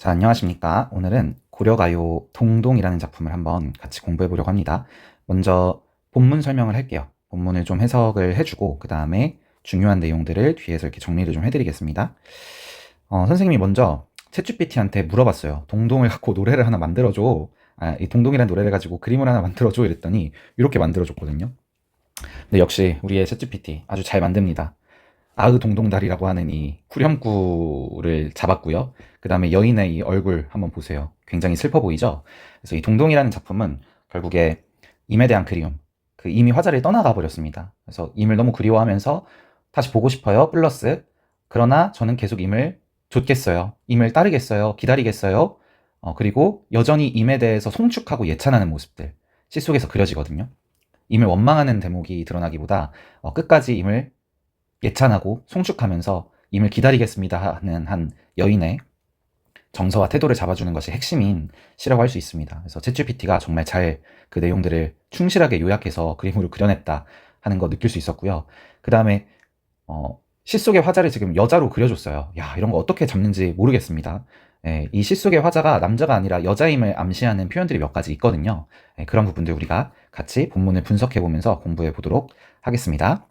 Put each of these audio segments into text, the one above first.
자, 안녕하십니까. 오늘은 고려가요 동동이라는 작품을 한번 같이 공부해 보려고 합니다. 먼저 본문 설명을 할게요. 본문을 좀 해석을 해주고, 그 다음에 중요한 내용들을 뒤에서 이렇게 정리를 좀 해드리겠습니다. 어, 선생님이 먼저 챗GPT한테 물어봤어요. 동동을 갖고 노래를 하나 만들어줘. 아, 이 동동이라는 노래를 가지고 그림을 하나 만들어줘. 이랬더니 이렇게 만들어줬거든요. 근데 역시 우리의 챗GPT 아주 잘 만듭니다. 아으 동동다리라고 하는 이 후렴구를 잡았고요. 그 다음에 여인의 이 얼굴 한번 보세요. 굉장히 슬퍼 보이죠? 그래서 이 동동이라는 작품은 결국에 임에 대한 그리움, 그 이미 화자를 떠나가 버렸습니다. 그래서 임을 너무 그리워하면서 다시 보고 싶어요. 플러스 그러나 저는 계속 임을 좇겠어요. 임을 따르겠어요. 기다리겠어요. 어, 그리고 여전히 임에 대해서 송축하고 예찬하는 모습들 시 속에서 그려지거든요. 임을 원망하는 대목이 드러나기보다 어, 끝까지 임을 예찬하고 송축하면서 임을 기다리겠습니다 하는 한 여인의 정서와 태도를 잡아주는 것이 핵심인 시라고 할 수 있습니다. 그래서 챗GPT가 정말 잘 그 내용들을 충실하게 요약해서 그림으로 그려냈다 하는 거 느낄 수 있었고요. 그 다음에 어, 시 속의 화자를 지금 여자로 그려줬어요. 야 이런 거 어떻게 잡는지 모르겠습니다. 예, 이시 속의 화자가 남자가 아니라 여자임을 암시하는 표현들이 몇 가지 있거든요. 예, 그런 부분들 우리가 같이 본문을 분석해 보면서 공부해 보도록 하겠습니다.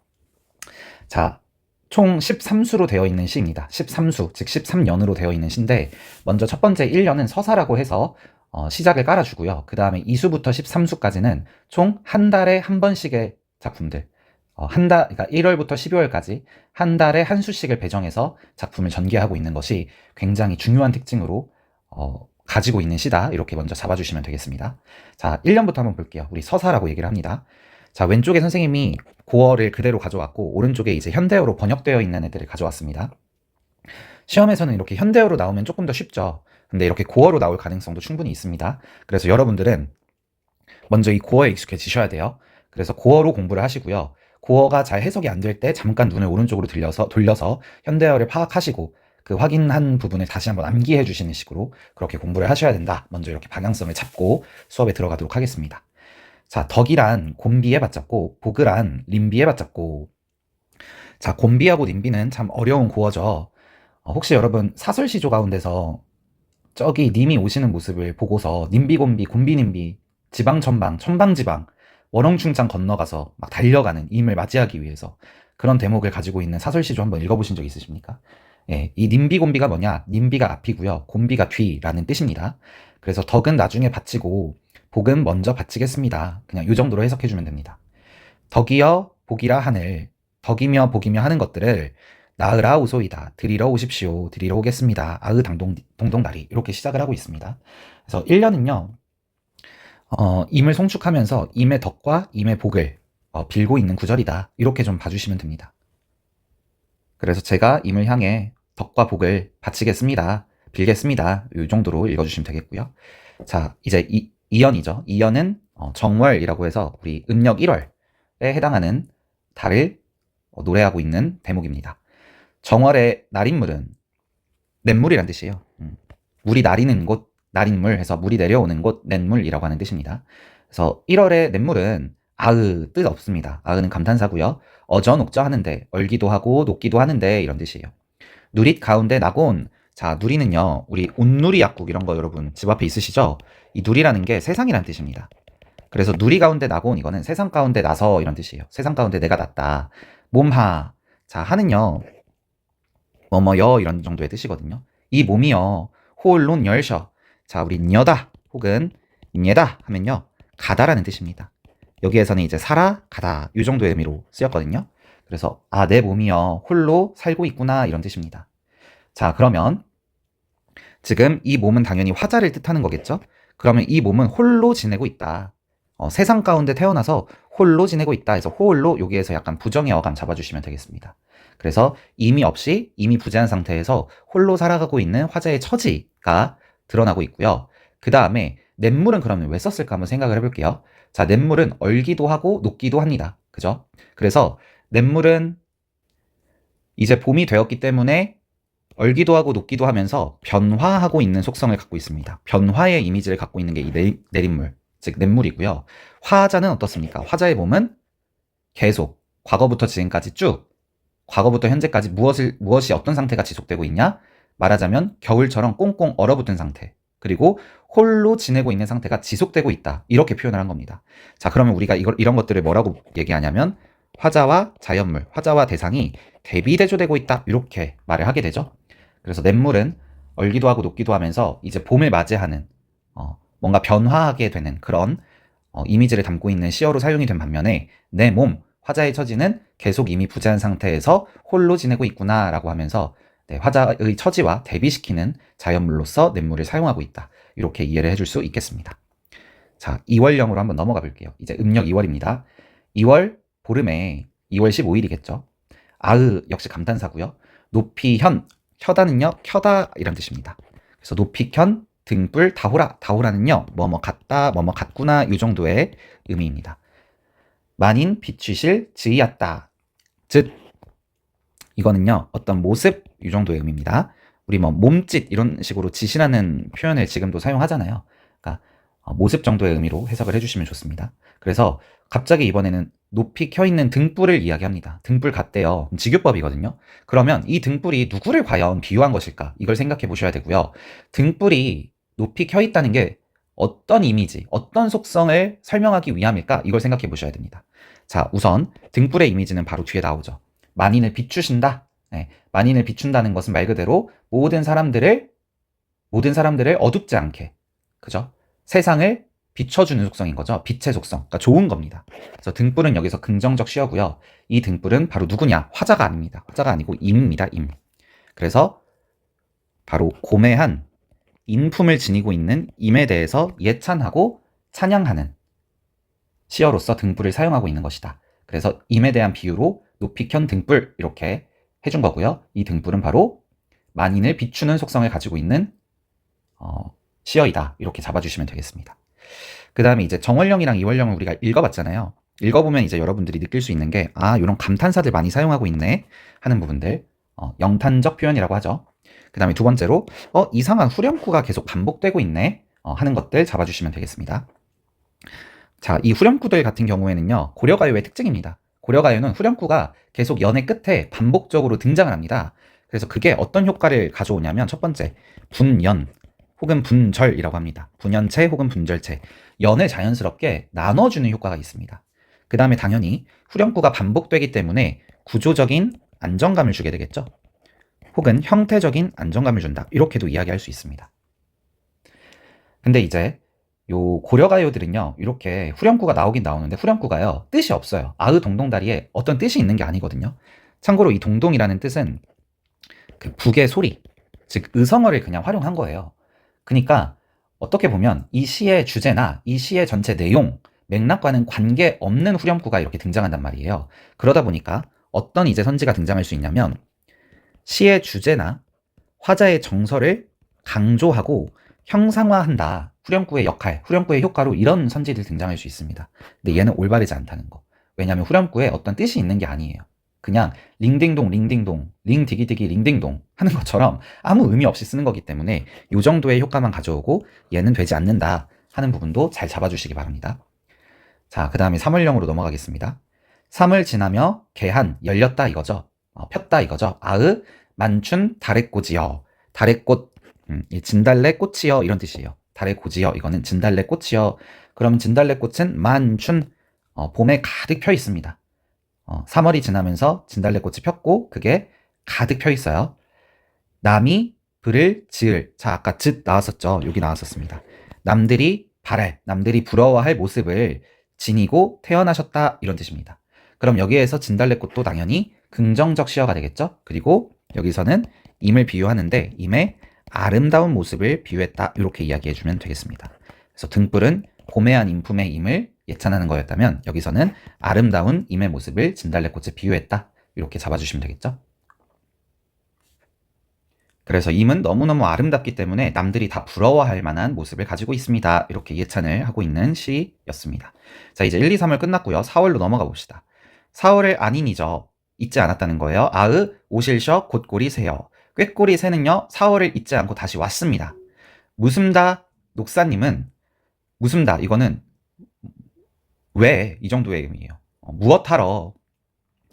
자, 총 13수로 되어 있는 시입니다. 13수, 즉 13년으로 되어 있는 시인데 먼저 첫 번째 1년은 서사라고 해서 어, 시작을 깔아주고요. 그 다음에 2수부터 13수까지는 총 한 달에 한 번씩의 작품들, 어, 한 달, 그러니까 1월부터 12월까지 한 달에 한 수씩을 배정해서 작품을 전개하고 있는 것이 굉장히 중요한 특징으로 어, 가지고 있는 시다. 이렇게 먼저 잡아주시면 되겠습니다. 자, 1년부터 한번 볼게요. 우리 서사라고 얘기를 합니다. 자, 왼쪽에 선생님이 고어를 그대로 가져왔고, 오른쪽에 이제 현대어로 번역되어 있는 애들을 가져왔습니다. 시험에서는 이렇게 현대어로 나오면 조금 더 쉽죠. 근데 이렇게 고어로 나올 가능성도 충분히 있습니다. 그래서 여러분들은 먼저 이 고어에 익숙해지셔야 돼요. 그래서 고어로 공부를 하시고요. 고어가 잘 해석이 안 될 때 잠깐 눈을 오른쪽으로 들려서, 돌려서 현대어를 파악하시고 그 확인한 부분을 다시 한번 암기해 주시는 식으로 그렇게 공부를 하셔야 된다. 먼저 이렇게 방향성을 잡고 수업에 들어가도록 하겠습니다. 자, 덕이란 곤비에 받잡고 복이란 림비에 받잡고 자, 곤비하고 림비는 참 어려운 고어죠. 어, 혹시 여러분 사설시조 가운데서 저기 님이 오시는 모습을 보고서 님비 곤비 곤비 님비 지방 천방 천방 지방 원홍충창 건너가서 막 달려가는 임을 맞이하기 위해서 그런 대목을 가지고 있는 사설시조 한번 읽어보신 적 있으십니까? 예, 이 님비 곤비가 뭐냐? 님비가 앞이고요. 곤비가 뒤라는 뜻입니다. 그래서 덕은 나중에 바치고 복은 먼저 바치겠습니다. 그냥 이 정도로 해석해 주면 됩니다. 덕이여 복이라 하늘 덕이며 복이며 하는 것들을 나으라 오소이다. 드리러 오십시오. 드리러 오겠습니다. 아으 당동, 동동다리. 이렇게 시작을 하고 있습니다. 그래서 1년은요, 어, 임을 송축하면서 임의 덕과 임의 복을 어, 빌고 있는 구절이다. 이렇게 좀 봐주시면 됩니다. 그래서 제가 임을 향해 덕과 복을 바치겠습니다. 빌겠습니다. 이 정도로 읽어주시면 되겠고요. 자, 이제 이, 2연이죠. 2연은 어, 정월이라고 해서 우리 음력 1월에 해당하는 달을 어, 노래하고 있는 대목입니다. 정월의 날인물은 냇물이란 뜻이에요. 음. 물이 나리는 곳, 날인물 해서 물이 내려오는 곳, 냇물이라고 하는 뜻입니다. 그래서 1월의 냇물은 아으 뜻 없습니다. 아으는 감탄사고요. 어저 녹저 하는데 얼기도 하고 녹기도 하는데 이런 뜻이에요. 누릿 가운데 나곤 자 누리는요 우리 온누리 약국 이런 거 여러분 집 앞에 있으시죠? 이 누리라는 게 세상이란 뜻입니다. 그래서 누리 가운데 나곤 이거는 세상 가운데 나서 이런 뜻이에요. 세상 가운데 내가 낫다. 몸하 자 하는요 뭐뭐여 이런 정도의 뜻이거든요. 이 몸이요 홀론 열셔 자 우리 녀다 혹은 녀다 하면요 가다라는 뜻입니다. 여기에서는 이제 살아 가다 이 정도의 의미로 쓰였거든요. 그래서 아 내 몸이요 홀로 살고 있구나 이런 뜻입니다. 자 그러면 지금 이 몸은 당연히 화자를 뜻하는 거겠죠? 그러면 이 몸은 홀로 지내고 있다. 어, 세상 가운데 태어나서 홀로 지내고 있다 해서 홀로 여기에서 약간 부정의 어감 잡아주시면 되겠습니다. 그래서 이미 없이 이미 부재한 상태에서 홀로 살아가고 있는 화자의 처지가 드러나고 있고요. 그 다음에 냇물은 그러면 왜 썼을까 한번 생각을 해볼게요. 자, 냇물은 얼기도 하고 녹기도 합니다. 그죠? 그래서 냇물은 이제 봄이 되었기 때문에 얼기도 하고 녹기도 하면서 변화하고 있는 속성을 갖고 있습니다. 변화의 이미지를 갖고 있는 게 이 내린물, 즉 냇물이고요. 화자는 어떻습니까? 화자의 몸은 계속 과거부터 지금까지 쭉 과거부터 현재까지 무엇을 무엇이 어떤 상태가 지속되고 있냐? 말하자면 겨울처럼 꽁꽁 얼어붙은 상태. 그리고 홀로 지내고 있는 상태가 지속되고 있다. 이렇게 표현을 한 겁니다. 자, 그러면 우리가 이걸, 이런 것들을 뭐라고 얘기하냐면 화자와 자연물, 화자와 대상이 대비대조되고 있다. 이렇게 말을 하게 되죠. 그래서 냇물은 얼기도 하고 녹기도 하면서 이제 봄을 맞이하는 어, 뭔가 변화하게 되는 그런 어, 이미지를 담고 있는 시어로 사용이 된 반면에 내 몸, 화자의 처지는 계속 이미 부재한 상태에서 홀로 지내고 있구나라고 하면서 네, 화자의 처지와 대비시키는 자연물로서 냇물을 사용하고 있다. 이렇게 이해를 해줄 수 있겠습니다. 자, 2월령으로 한번 넘어가 볼게요. 이제 음력 2월입니다. 2월 보름에 2월 15일이겠죠. 아으 역시 감탄사고요. 높이 현 켜다는요 켜다 이런 뜻입니다. 그래서 높이 켠 등불 다호라 다호라는요 뭐뭐 같다 뭐뭐 같구나 이 정도의 의미입니다. 만인 비추실 지이었다. 즉 이거는요 어떤 모습 이 정도의 의미입니다. 우리 뭐 몸짓 이런 식으로 지시라는 표현을 지금도 사용하잖아요. 그러니까 어, 모습 정도의 의미로 해석을 해주시면 좋습니다. 그래서 갑자기 이번에는 높이 켜 있는 등불을 이야기합니다. 등불 같대요. 직유법이거든요. 그러면 이 등불이 누구를 과연 비유한 것일까? 이걸 생각해 보셔야 되고요. 등불이 높이 켜 있다는 게 어떤 이미지, 어떤 속성을 설명하기 위함일까? 이걸 생각해 보셔야 됩니다. 자, 우선 등불의 이미지는 바로 뒤에 나오죠. 만인을 비추신다. 네, 만인을 비춘다는 것은 말 그대로 모든 사람들을 모든 사람들을 어둡지 않게 그죠? 세상을 비춰주는 속성인 거죠. 빛의 속성. 그러니까 좋은 겁니다. 그래서 등불은 여기서 긍정적 시어고요. 이 등불은 바로 누구냐? 화자가 아닙니다. 화자가 아니고 임입니다. 임. 그래서 바로 고매한 인품을 지니고 있는 임에 대해서 예찬하고 찬양하는 시어로서 등불을 사용하고 있는 것이다. 그래서 임에 대한 비유로 높이 켠 등불 이렇게 해준 거고요. 이 등불은 바로 만인을 비추는 속성을 가지고 있는 어, 시어이다. 이렇게 잡아주시면 되겠습니다. 그 다음에 이제 정월령이랑 이월령을 우리가 읽어봤잖아요. 읽어보면 이제 여러분들이 느낄 수 있는 게, 아, 이런 감탄사들 많이 사용하고 있네. 하는 부분들. 어, 영탄적 표현이라고 하죠. 그 다음에 두 번째로, 어, 이상한 후렴구가 계속 반복되고 있네. 어, 하는 것들 잡아주시면 되겠습니다. 자, 이 후렴구들 같은 경우에는요, 고려가요의 특징입니다. 고려가요는 후렴구가 계속 연의 끝에 반복적으로 등장을 합니다. 그래서 그게 어떤 효과를 가져오냐면 첫 번째, 분연 혹은 분절이라고 합니다. 분연체 혹은 분절체. 연을 자연스럽게 나눠주는 효과가 있습니다. 그 다음에 당연히 후렴구가 반복되기 때문에 구조적인 안정감을 주게 되겠죠. 혹은 형태적인 안정감을 준다. 이렇게도 이야기할 수 있습니다. 근데 이제 요 고려가요들은요, 이렇게 후렴구가 나오긴 나오는데 후렴구가요, 뜻이 없어요. 아으 동동다리에 어떤 뜻이 있는 게 아니거든요. 참고로 이 동동이라는 뜻은 그 북의 소리, 즉 의성어를 그냥 활용한 거예요. 그러니까 어떻게 보면 이 시의 주제나 이 시의 전체 내용, 맥락과는 관계 없는 후렴구가 이렇게 등장한단 말이에요. 그러다 보니까 어떤 이제 선지가 등장할 수 있냐면 시의 주제나 화자의 정서를 강조하고 형상화한다. 후렴구의 역할, 후렴구의 효과로 이런 선지들이 등장할 수 있습니다. 근데 얘는 올바르지 않다는 거. 왜냐하면 후렴구에 어떤 뜻이 있는 게 아니에요. 그냥 링딩동 링딩동 링디기디기 링딩동 하는 것처럼 아무 의미 없이 쓰는 거기 때문에 이 정도의 효과만 가져오고 얘는 되지 않는다 하는 부분도 잘 잡아주시기 바랍니다. 자, 그 다음에 3월령으로 넘어가겠습니다. 3을 지나며 개한 열렸다 이거죠. 어, 폈다 이거죠. 아으 만춘 달의꽃이여 달의꽃 음, 진달래 꽃이여 이런 뜻이에요. 달의 고지여 이거는 진달래 꽃이여 그럼 진달래 꽃은 만춘 어, 봄에 가득 펴 있습니다. 어, 3월이 지나면서 진달래꽃이 폈고 그게 가득 펴 있어요. 남이 불을 지을. 자, 아까 즉 나왔었죠. 여기 나왔었습니다. 남들이 바랄, 남들이 부러워할 모습을 지니고 태어나셨다. 이런 뜻입니다. 그럼 여기에서 진달래꽃도 당연히 긍정적 시어가 되겠죠. 그리고 여기서는 임을 비유하는데 임의 아름다운 모습을 비유했다. 이렇게 이야기해 주면 되겠습니다. 그래서 등불은 고매한 인품의 임을 예찬하는 거였다면 여기서는 아름다운 임의 모습을 진달래꽃에 비유했다. 이렇게 잡아주시면 되겠죠. 그래서 임은 너무너무 아름답기 때문에 남들이 다 부러워할 만한 모습을 가지고 있습니다. 이렇게 예찬을 하고 있는 시였습니다. 자, 이제 1, 2, 3을 끝났고요. 4월로 넘어가 봅시다. 4월을 아닌이죠. 잊지 않았다는 거예요. 아으, 오실셔, 곧꼬리 새여. 꾀꼬리 새는요, 4월을 잊지 않고 다시 왔습니다. 무슴다 녹사님은, 무슴다, 이거는 왜 이 정도의 의미예요. 어, 무엇하러,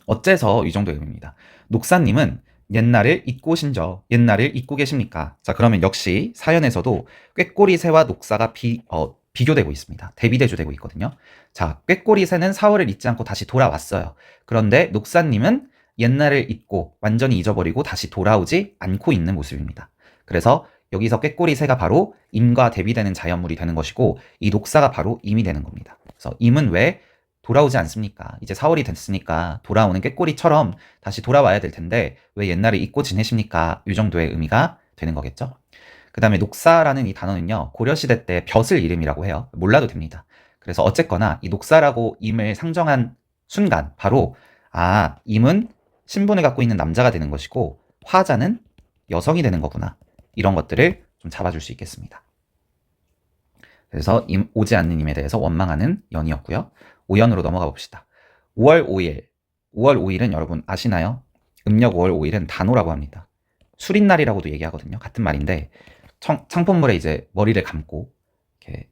어째서 이 정도의 의미입니다. 녹사님은 옛날을 잊고 신저 옛날을 잊고 계십니까? 자 그러면 역시 사연에서도 꾀꼬리 새와 녹사가 비, 어, 비교되고 있습니다. 대비대조되고 있거든요. 자 꾀꼬리 새는 4월을 잊지 않고 다시 돌아왔어요. 그런데 녹사님은 옛날을 잊고 완전히 잊어버리고 다시 돌아오지 않고 있는 모습입니다. 그래서 여기서 꾀꼬리 새가 바로 임과 대비되는 자연물이 되는 것이고 이 녹사가 바로 임이 되는 겁니다. 그래서 임은 왜 돌아오지 않습니까? 이제 4월이 됐으니까 돌아오는 꾀꼬리처럼 다시 돌아와야 될 텐데 왜 옛날에 잊고 지내십니까? 이 정도의 의미가 되는 거겠죠. 그 다음에 녹사라는 이 단어는요, 고려시대 때 벼슬 이름이라고 해요. 몰라도 됩니다. 그래서 어쨌거나 이 녹사라고 임을 상정한 순간, 바로, 아, 임은 신분을 갖고 있는 남자가 되는 것이고, 화자는 여성이 되는 거구나. 이런 것들을 좀 잡아줄 수 있겠습니다. 그래서 임, 오지 않는 임에 대해서 원망하는 연이었고요. 5연으로 넘어가 봅시다. 5월 5일. 5월 5일은 여러분 아시나요? 음력 5월 5일은 단오라고 합니다. 수린날이라고도 얘기하거든요. 같은 말인데 청, 창포물에 이제 머리를 감고 이렇게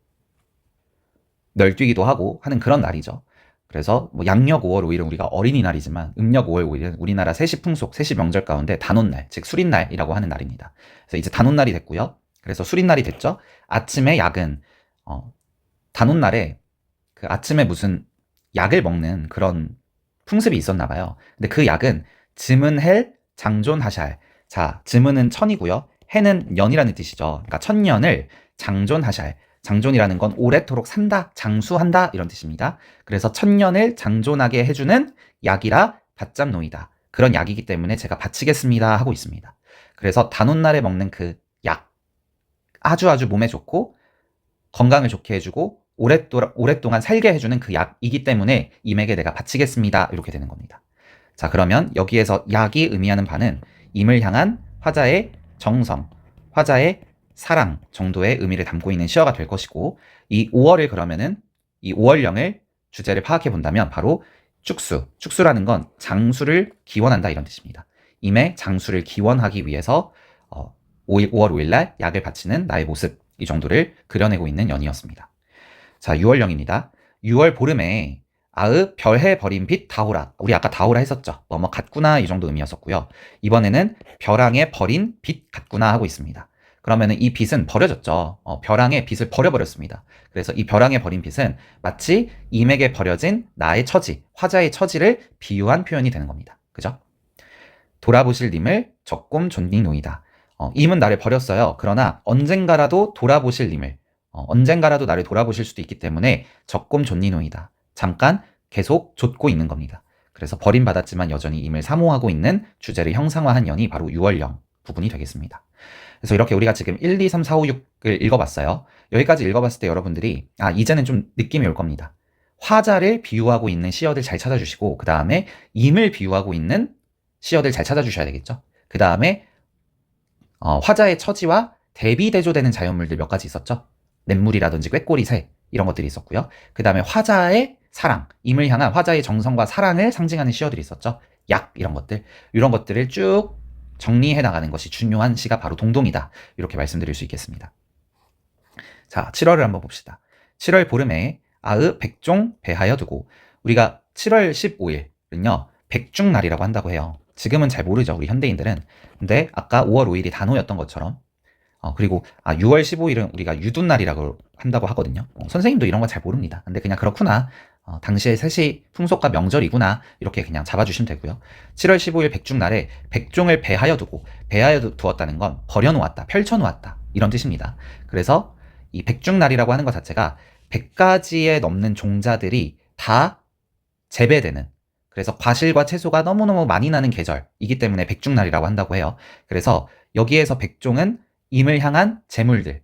널뛰기도 하고 하는 그런 날이죠. 그래서 뭐 양력 5월 5일은 우리가 어린이날이지만 음력 5월 5일은 우리나라 세시 풍속, 세시 명절 가운데 단오날, 즉 수린날이라고 하는 날입니다. 그래서 이제 단오날이 됐고요. 그래서 수린날이 됐죠. 아침에 약은 어, 단오날에 그 아침에 무슨 약을 먹는 그런 풍습이 있었나 봐요. 근데 그 약은 즈문헬 장존 하샬. 자, 즈문은 천이고요. 해는 년이라는 뜻이죠. 그러니까 천년을 장존 하샬. 장존이라는 건 오래도록 산다, 장수한다 이런 뜻입니다. 그래서 천년을 장존하게 해주는 약이라 받잡노이다. 그런 약이기 때문에 제가 바치겠습니다 하고 있습니다. 그래서 단오날에 먹는 그 약, 아주 아주 몸에 좋고 건강을 좋게 해주고 오랫동안, 오랫동안 살게 해주는 그 약이기 때문에 임에게 내가 바치겠습니다. 이렇게 되는 겁니다. 자, 그러면 여기에서 약이 의미하는 바는 임을 향한 화자의 정성, 화자의 사랑 정도의 의미를 담고 있는 시어가 될 것이고, 이 5월을 그러면은 이 5월령을 주제를 파악해 본다면 바로 축수, 축수라는 건 장수를 기원한다 이런 뜻입니다. 임의 장수를 기원하기 위해서 어, 5일, 5월 5일 날 약을 바치는 나의 모습 이 정도를 그려내고 있는 연이었습니다. 자, 6월령입니다. 6월 보름에 아으 별해 버린 빛 다오라. 우리 아까 다오라 했었죠. 뭐뭐 같구나 이 정도 의미였었고요. 이번에는 벼랑에 버린 빛 같구나 하고 있습니다. 그러면은 이 빛은 버려졌죠. 어, 벼랑에 빛을 버려버렸습니다. 그래서 이 벼랑에 버린 빛은 마치 임에게 버려진 나의 처지, 화자의 처지를 비유한 표현이 되는 겁니다. 그죠? 돌아보실 님을 적금 존딩노이다. 어, 임은 나를 버렸어요. 그러나 언젠가라도 돌아보실 님을 어, 언젠가라도 나를 돌아보실 수도 있기 때문에 적금 존니노이다. 잠깐 계속 좇고 있는 겁니다. 그래서 버림받았지만 여전히 임을 사모하고 있는 주제를 형상화한 연이 바로 6월령 부분이 되겠습니다. 그래서 이렇게 우리가 지금 1, 2, 3, 4, 5, 6을 읽어봤어요. 여기까지 읽어봤을 때 여러분들이 아 이제는 좀 느낌이 올 겁니다. 화자를 비유하고 있는 시어들 잘 찾아주시고 그 다음에 임을 비유하고 있는 시어들 잘 찾아주셔야 되겠죠. 그 다음에 어, 화자의 처지와 대비 대조되는 자연물들 몇 가지 있었죠. 냇물이라든지 꾀꼬리 새 이런 것들이 있었고요. 그 다음에 화자의 사랑, 임을 향한 화자의 정성과 사랑을 상징하는 시어들이 있었죠. 약 이런 것들 이런 것들을 쭉 정리해 나가는 것이 중요한 시가 바로 동동이다. 이렇게 말씀드릴 수 있겠습니다. 자, 7월을 한번 봅시다. 7월 보름에 아으 백종 배하여 두고 우리가 7월 15일은요. 백중날이라고 한다고 해요. 지금은 잘 모르죠. 우리 현대인들은. 근데 아까 5월 5일이 단오였던 것처럼 어, 그리고 아, 6월 15일은 우리가 유둔날이라고 한다고 하거든요. 어, 선생님도 이런 거 잘 모릅니다. 근데 그냥 그렇구나. 어, 당시의 셋이 풍속과 명절이구나. 이렇게 그냥 잡아주시면 되고요. 7월 15일 백중날에 백종을 배하여 두고 배하여 두었다는 건 버려놓았다, 펼쳐놓았다. 이런 뜻입니다. 그래서 이 백중날이라고 하는 것 자체가 100가지에 넘는 종자들이 다 재배되는 그래서 과실과 채소가 너무너무 많이 나는 계절이기 때문에 백중날이라고 한다고 해요. 그래서 여기에서 백종은 임을 향한 재물들,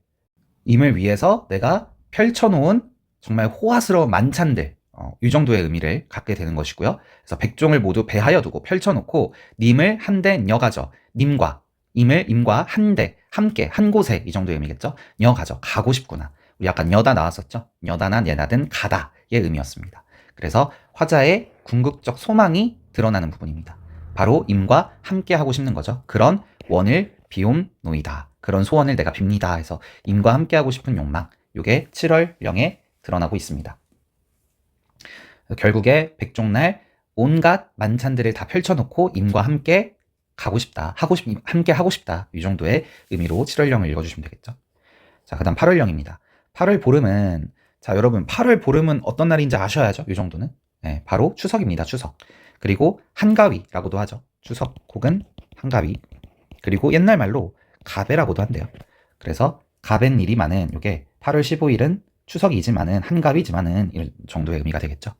임을 위해서 내가 펼쳐놓은 정말 호화스러운 만찬들, 어, 이 정도의 의미를 갖게 되는 것이고요. 그래서 백종을 모두 배하여 두고 펼쳐놓고 님을 한대 녀가져, 님과 임을 임과 한대 함께 한 곳에 이 정도의 의미겠죠. 녀가져 가고 싶구나. 우리 약간 여다 나왔었죠. 여다나 예나든 가다의 의미였습니다. 그래서 화자의 궁극적 소망이 드러나는 부분입니다. 바로 임과 함께 하고 싶는 거죠. 그런 원을 비움노이다. 그런 소원을 내가 빕니다. 해서 임과 함께 하고 싶은 욕망. 요게 7월령에 드러나고 있습니다. 결국에 백종날 온갖 만찬들을 다 펼쳐놓고 임과 함께 가고 싶다, 하고 싶, 함께 하고 싶다 이 정도의 의미로 7월령을 읽어주시면 되겠죠. 자, 그 다음 8월령입니다. 8월 보름은 자 여러분 8월 보름은 어떤 날인지 아셔야죠. 이 정도는 네, 바로 추석입니다. 추석. 그리고 한가위라고도 하죠. 추석 혹은 한가위. 그리고 옛날 말로 가베라고도 한대요. 그래서 가벤 일이 많은 이게 8월 15일은 추석이지만은 한가위지만은 이 정도의 의미가 되겠죠.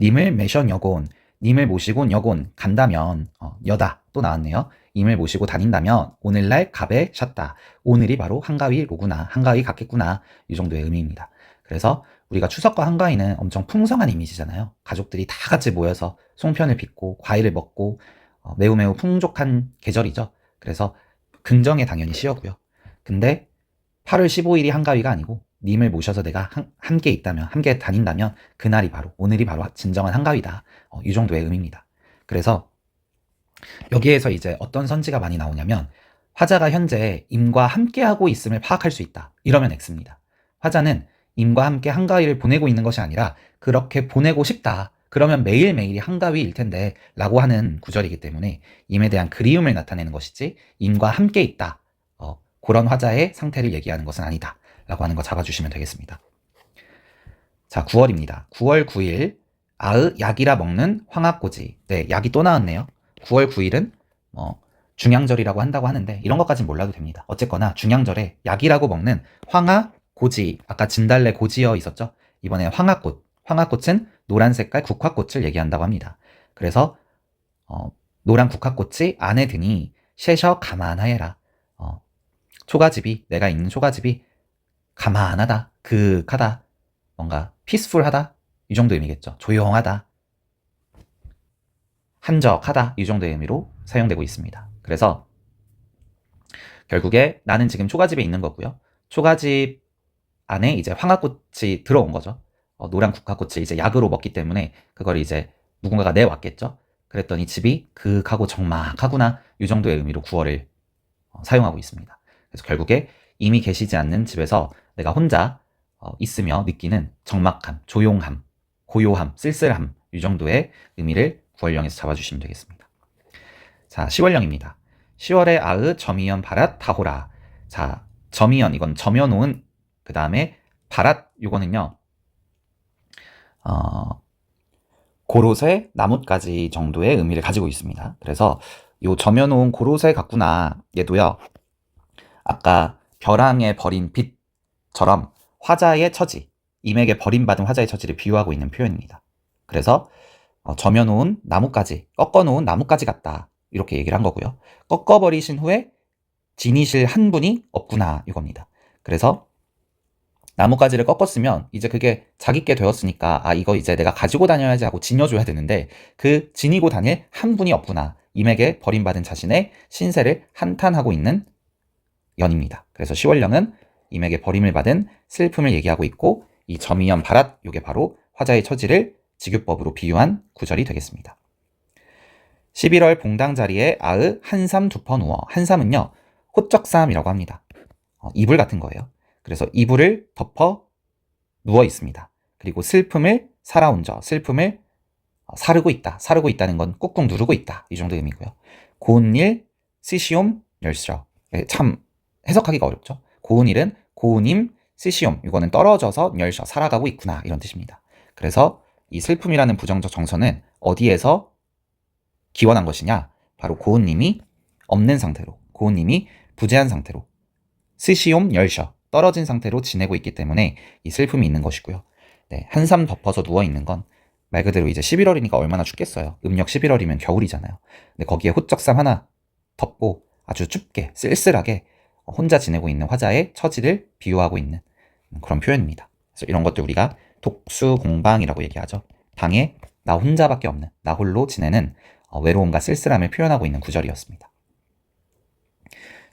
님을 매션 여곤, 님을 모시고 여곤 간다면 어, 여다 또 나왔네요. 임을 모시고 다닌다면 오늘날 갑에 셨다. 오늘이 바로 한가위로구나. 한가위 같겠구나. 이 정도의 의미입니다. 그래서 우리가 추석과 한가위는 엄청 풍성한 이미지잖아요. 가족들이 다 같이 모여서 송편을 빚고 과일을 먹고 어, 매우 매우 풍족한 계절이죠. 그래서 긍정에 당연히 씌어고요. 근데 8월 15일이 한가위가 아니고 님을 모셔서 내가 한, 함께 있다면 함께 다닌다면 그날이 바로 오늘이 바로 진정한 한가위다. 어, 이 정도의 의미입니다. 그래서 여기에서 이제 어떤 선지가 많이 나오냐면 화자가 현재 임과 함께하고 있음을 파악할 수 있다. 이러면 X입니다. 화자는 임과 함께 한가위를 보내고 있는 것이 아니라 그렇게 보내고 싶다. 그러면 매일매일이 한가위일 텐데 라고 하는 구절이기 때문에 임에 대한 그리움을 나타내는 것이지 임과 함께 있다. 어, 그런 화자의 상태를 얘기하는 것은 아니다. 라고 하는 거 잡아주시면 되겠습니다. 자, 9월입니다. 9월 9일 아으 약이라 먹는 황학고지. 네, 약이 또 나왔네요. 9월 9일은 뭐 중양절이라고 한다고 하는데 이런 것까진 몰라도 됩니다. 어쨌거나 중양절에 약이라고 먹는 황하 고지 아까 진달래 고지어 있었죠? 이번에 황하꽃 황하꽃은 노란 색깔 국화꽃을 얘기한다고 합니다. 그래서 어, 노란 국화꽃이 안에 드니 셰셔 가만하여라. 어, 초가집이 내가 있는 초가집이 가만하다, 그하다, 뭔가 피스풀하다 이 정도 의미겠죠. 조용하다, 한적하다 이 정도의 의미로 사용되고 있습니다. 그래서 결국에 나는 지금 초가집에 있는 거고요. 초가집 안에 이제 황화꽃이 들어온 거죠. 어, 노란 국화꽃을 이제 약으로 먹기 때문에 그걸 이제 누군가가 내왔겠죠. 그랬더니 집이 그하고 적막하구나 이 정도의 의미로 구어를 어, 사용하고 있습니다. 그래서 결국에 이미 계시지 않는 집에서 내가 혼자 어, 있으며 느끼는 적막함, 조용함, 고요함, 쓸쓸함 이 정도의 의미를 9월령에서 잡아주시면 되겠습니다. 자, 10월령입니다. 10월에 아으 점이연 바랏 다호라. 자, 점이연 이건 점여놓은 그 다음에 바랏 이거는요. 어, 고로쇠 나뭇가지 정도의 의미를 가지고 있습니다. 그래서 요 점여놓은 고로쇠 같구나 얘도요. 아까 벼랑에 버린 빛 처럼 화자의 처지, 임에게 버림받은 화자의 처지를 비유하고 있는 표현입니다. 그래서 어, 점여놓은 나뭇가지, 꺾어놓은 나뭇가지 같다. 이렇게 얘기를 한 거고요. 꺾어버리신 후에 지니실 한 분이 없구나 이겁니다. 그래서 나뭇가지를 꺾었으면 이제 그게 자기께 되었으니까 아 이거 이제 내가 가지고 다녀야지 하고 지녀줘야 되는데 그 지니고 다닐 한 분이 없구나. 임에게 버림받은 자신의 신세를 한탄하고 있는 연입니다. 그래서 시월령은 임에게 버림을 받은 슬픔을 얘기하고 있고 이 점이연 바랏 요게 바로 화자의 처지를 직유법으로 비유한 구절이 되겠습니다. 11월 봉당 자리에 아으 한삼 두 퍼 누워 한삼은요 호적삼이라고 합니다. 어, 이불 같은 거예요. 그래서 이불을 덮어 누워 있습니다. 그리고 슬픔을 살아온 저 슬픔을 어, 사르고 있다. 사르고 있다는 건 꾹꾹 누르고 있다. 이 정도 의미고요. 고운 일 시시옴 열셔. 예, 참 해석하기가 어렵죠. 고운 일은 고운임 시시옴 이거는 떨어져서 열셔 살아가고 있구나 이런 뜻입니다. 그래서 이 슬픔이라는 부정적 정서는 어디에서 기원한 것이냐? 바로 고은님이 없는 상태로, 고은님이 부재한 상태로, 스시옴 열셔, 떨어진 상태로 지내고 있기 때문에 이 슬픔이 있는 것이고요. 네, 한삼 덮어서 누워 있는 건 말 그대로 이제 11월이니까 얼마나 춥겠어요. 음력 11월이면 겨울이잖아요. 근데 거기에 호적삼 하나 덮고 아주 춥게 쓸쓸하게 혼자 지내고 있는 화자의 처지를 비유하고 있는 그런 표현입니다. 그래서 이런 것들 우리가 독수 공방이라고 얘기하죠. 방에 나 혼자밖에 없는, 나 홀로 지내는 어, 외로움과 쓸쓸함을 표현하고 있는 구절이었습니다.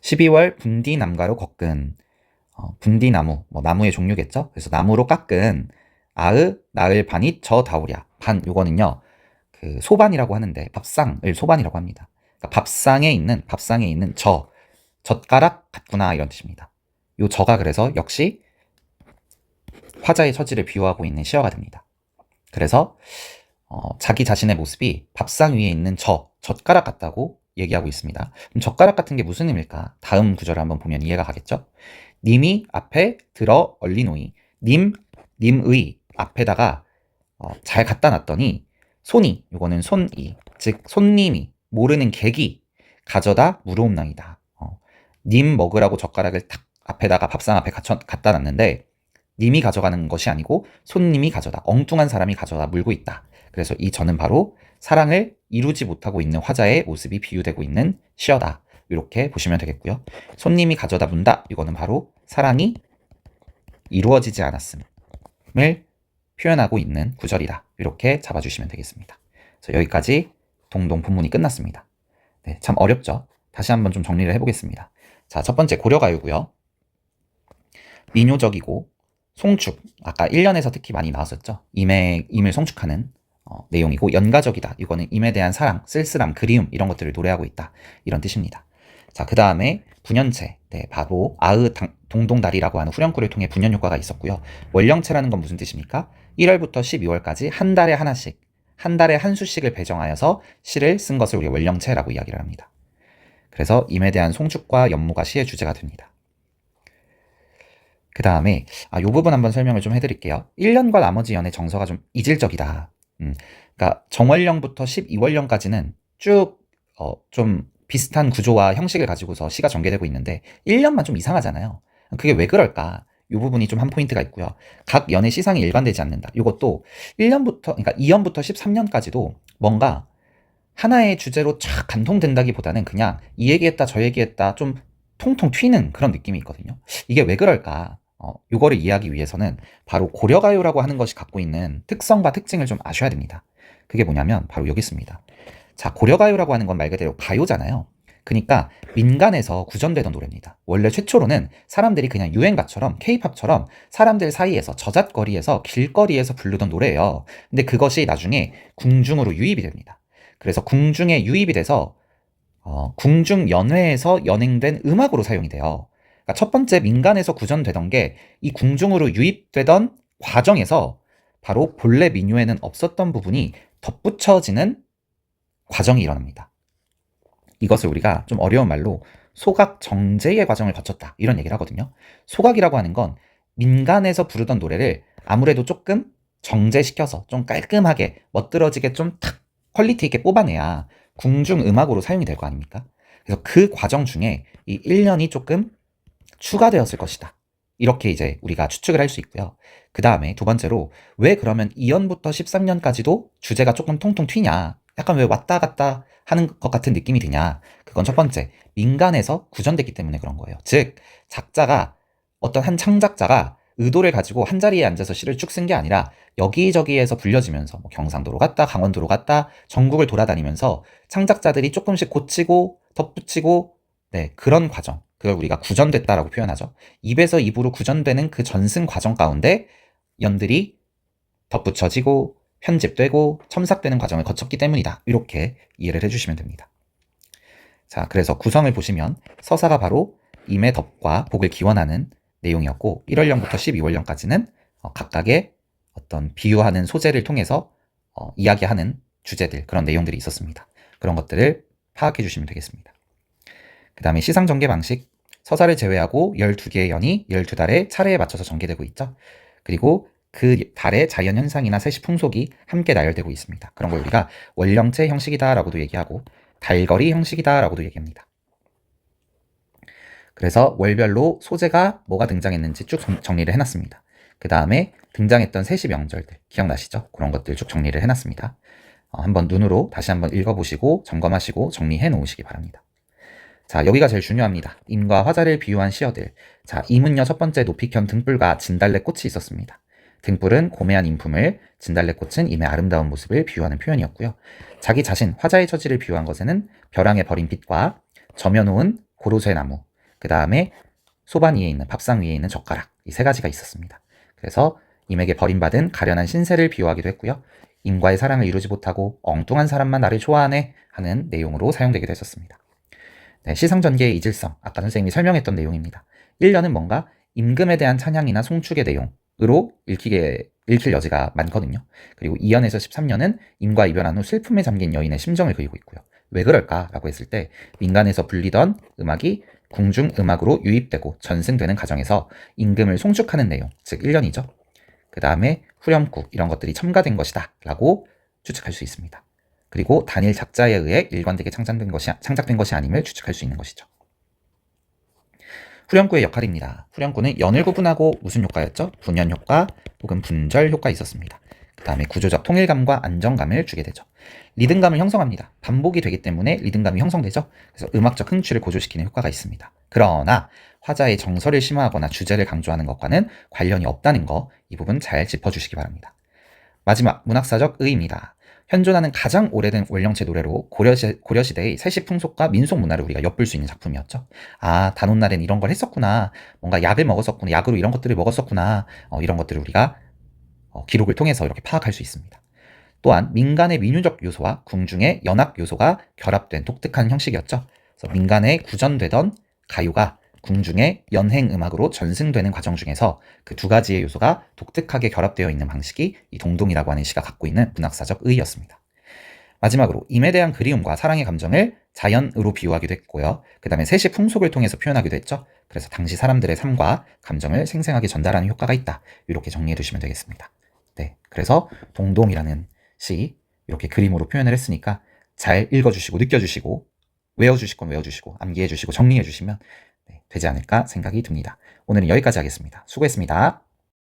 12월 분디 남가로 꺾은 어, 분디 나무, 뭐 나무의 종류겠죠? 그래서 나무로 깎은 아으, 나을, 반이, 저, 다우랴. 반, 요거는요, 그 소반이라고 하는데 밥상을 소반이라고 합니다. 그러니까 밥상에 있는, 밥상에 있는 저, 젓가락 같구나 이런 뜻입니다. 요 저가 그래서 역시 화자의 처지를 비유하고 있는 시어가 됩니다. 그래서 어, 자기 자신의 모습이 밥상 위에 있는 저, 젓가락 같다고 얘기하고 있습니다. 그럼 젓가락 같은 게 무슨 의미일까? 다음 구절을 한번 보면 이해가 가겠죠? 님이 앞에 들어 얼리노이. 님, 님의 앞에다가 어, 잘 갖다 놨더니 손이, 요거는 손이, 즉 손님이 모르는 객이 가져다 물어옵나이다. 어, 님 먹으라고 젓가락을 탁 앞에다가 밥상 앞에 갖춰, 갖다 놨는데 님이 가져가는 것이 아니고 손님이 가져다 엉뚱한 사람이 가져다 물고 있다. 그래서 이 저는 바로 사랑을 이루지 못하고 있는 화자의 모습이 비유되고 있는 시어다. 이렇게 보시면 되겠고요. 손님이 가져다 문다. 이거는 바로 사랑이 이루어지지 않았음을 표현하고 있는 구절이다. 이렇게 잡아주시면 되겠습니다. 그래서 여기까지 동동 본문이 끝났습니다. 네, 참 어렵죠? 다시 한번 좀 정리를 해보겠습니다. 자, 첫 번째 고려가요고요. 민요적이고 송축, 아까 1년에서 특히 많이 나왔었죠. 임에, 임을 송축하는 어, 내용이고 연가적이다. 이거는 임에 대한 사랑, 쓸쓸함, 그리움 이런 것들을 노래하고 있다. 이런 뜻입니다. 자, 그 다음에 분연체. 네, 바로 아으 동동다리라고 하는 후렴구를 통해 분연 효과가 있었고요. 월령체라는 건 무슨 뜻입니까? 1월부터 12월까지 한 달에 하나씩, 한 달에 한 수씩을 배정하여서 시를 쓴 것을 우리 가 월령체라고 이야기를 합니다. 그래서 임에 대한 송축과 연무가 시의 주제가 됩니다. 그 다음에 아, 요 부분 한번 설명을 좀 해드릴게요. 1년과 나머지 연의 정서가 좀 이질적이다. 음, 그러니까 정월령부터 12월령까지는 쭉 어, 좀 비슷한 구조와 형식을 가지고서 시가 전개되고 있는데 1년만 좀 이상하잖아요. 그게 왜 그럴까? 이 부분이 좀 한 포인트가 있고요. 각 연의 시상이 일관되지 않는다. 이것도 1년부터 그러니까 2년부터 13년까지도 뭔가 하나의 주제로 쫙 간통된다기보다는 그냥 이 얘기했다 저 얘기했다 좀 통통 튀는 그런 느낌이 있거든요. 이게 왜 그럴까? 어, 요거를 이해하기 위해서는 바로 고려가요라고 하는 것이 갖고 있는 특성과 특징을 좀 아셔야 됩니다. 그게 뭐냐면 바로 여기 있습니다. 자, 고려가요라고 하는 건 말 그대로 가요잖아요. 그러니까 민간에서 구전되던 노래입니다. 원래 최초로는 사람들이 그냥 유행가처럼 케이팝처럼 사람들 사이에서 저잣거리에서 길거리에서 부르던 노래예요. 근데 그것이 나중에 궁중으로 유입이 됩니다. 그래서 궁중에 유입이 돼서 어, 궁중 연회에서 연행된 음악으로 사용이 돼요. 그러니까 첫 번째 민간에서 구전되던 게 이 궁중으로 유입되던 과정에서 바로 본래 민요에는 없었던 부분이 덧붙여지는 과정이 일어납니다. 이것을 우리가 좀 어려운 말로 소각 정제의 과정을 거쳤다 이런 얘기를 하거든요. 소각이라고 하는 건 민간에서 부르던 노래를 아무래도 조금 정제시켜서 좀 깔끔하게 멋들어지게 좀 탁 퀄리티 있게 뽑아내야 궁중 음악으로 사용이 될 거 아닙니까? 그래서 그 과정 중에 이 1년이 조금 추가되었을 것이다. 이렇게 이제 우리가 추측을 할 수 있고요. 그 다음에 두 번째로 왜 그러면 2년부터 13년까지도 주제가 조금 통통 튀냐? 약간 왜 왔다 갔다 하는 것 같은 느낌이 드냐? 그건 첫 번째, 민간에서 구전됐기 때문에 그런 거예요. 즉, 작자가 어떤 한 창작자가 의도를 가지고 한 자리에 앉아서 시를 쭉 쓴 게 아니라 여기저기에서 불려지면서 뭐 경상도로 갔다 강원도로 갔다 전국을 돌아다니면서 창작자들이 조금씩 고치고 덧붙이고 네 그런 과정 그걸 우리가 구전됐다라고 표현하죠. 입에서 입으로 구전되는 그 전승 과정 가운데 연들이 덧붙여지고 편집되고 첨삭되는 과정을 거쳤기 때문이다. 이렇게 이해를 해주시면 됩니다. 자, 그래서 구성을 보시면 서사가 바로 임의 덕과 복을 기원하는 내용이었고 1월령부터 12월령까지는 어, 각각의 어떤 비유하는 소재를 통해서 어, 이야기하는 주제들 그런 내용들이 있었습니다. 그런 것들을 파악해 주시면 되겠습니다. 그 다음에 시상 전개 방식 서사를 제외하고 12개의 연이 12달의 차례에 맞춰서 전개되고 있죠. 그리고 그 달의 자연 현상이나 세시 풍속이 함께 나열되고 있습니다. 그런 걸 우리가 원령체 형식이다라고도 얘기하고 달거리 형식이다라고도 얘기합니다. 그래서 월별로 소재가 뭐가 등장했는지 쭉 정리를 해놨습니다. 그 다음에 등장했던 세시 명절들 기억나시죠? 그런 것들 쭉 정리를 해놨습니다. 어, 한번 눈으로 다시 한번 읽어보시고 점검하시고 정리해 놓으시기 바랍니다. 자, 여기가 제일 중요합니다. 임과 화자를 비유한 시어들. 자, 이문여 첫 번째 높이켠 등불과 진달래꽃이 있었습니다. 등불은 고매한 인품을, 진달래꽃은 임의 아름다운 모습을 비유하는 표현이었고요. 자기 자신, 화자의 처지를 비유한 것에는 벼랑에 버린 빛과 점여놓은 고로쇠 나무, 그 다음에 소반 위에 있는 밥상 위에 있는 젓가락 이 세 가지가 있었습니다. 그래서 임에게 버림받은 가련한 신세를 비유하기도 했고요. 임과의 사랑을 이루지 못하고 엉뚱한 사람만 나를 좋아하네 하는 내용으로 사용되기도 했었습니다. 네, 시상전개의 이질성 아까 선생님이 설명했던 내용입니다. 1년은 뭔가 임금에 대한 찬양이나 송축의 내용으로 읽히게 읽힐 여지가 많거든요. 그리고 2년에서 13년은 임과 이별한 후 슬픔에 잠긴 여인의 심정을 그리고 있고요. 왜 그럴까라고 했을 때 민간에서 불리던 음악이 궁중 음악으로 유입되고 전승되는 과정에서 임금을 송축하는 내용, 즉 1년이죠. 그 다음에 후렴구 이런 것들이 첨가된 것이다 라고 추측할 수 있습니다. 그리고 단일 작자에 의해 일관되게 창작된 것이, 창작된 것이 아님을 추측할 수 있는 것이죠. 후렴구의 역할입니다. 후렴구는 연을 구분하고 무슨 효과였죠? 분연 효과 혹은 분절 효과 있었습니다. 그 다음에 구조적 통일감과 안정감을 주게 되죠. 리듬감을 형성합니다. 반복이 되기 때문에 리듬감이 형성되죠. 그래서 음악적 흥취를 고조시키는 효과가 있습니다. 그러나 화자의 정서를 심화하거나 주제를 강조하는 것과는 관련이 없다는 거 이 부분 잘 짚어주시기 바랍니다. 마지막 문학사적 의입니다. 현존하는 가장 오래된 원령체 노래로 고려시, 고려시대의 세시 풍속과 민속 문화를 우리가 엿볼 수 있는 작품이었죠. 아, 단오날엔 이런 걸 했었구나. 뭔가 약을 먹었었구나. 약으로 이런 것들을 먹었었구나. 어, 이런 것들을 우리가 어, 기록을 통해서 이렇게 파악할 수 있습니다. 또한 민간의 민유적 요소와 궁중의 연합 요소가 결합된 독특한 형식이었죠. 그래서 민간에 구전되던 가요가 궁중의 연행 음악으로 전승되는 과정 중에서 그 두 가지의 요소가 독특하게 결합되어 있는 방식이 이 동동이라고 하는 시가 갖고 있는 문학사적 의의였습니다. 마지막으로 임에 대한 그리움과 사랑의 감정을 자연으로 비유하기도 했고요. 그 다음에 셋이 풍속을 통해서 표현하기도 했죠. 그래서 당시 사람들의 삶과 감정을 생생하게 전달하는 효과가 있다. 이렇게 정리해 두시면 되겠습니다. 네. 그래서 동동이라는 시 이렇게 그림으로 표현을 했으니까 잘 읽어주시고 느껴주시고 외워주실 건 외워주시고 암기해주시고 정리해주시면 네, 되지 않을까 생각이 듭니다. 오늘은 여기까지 하겠습니다. 수고했습니다.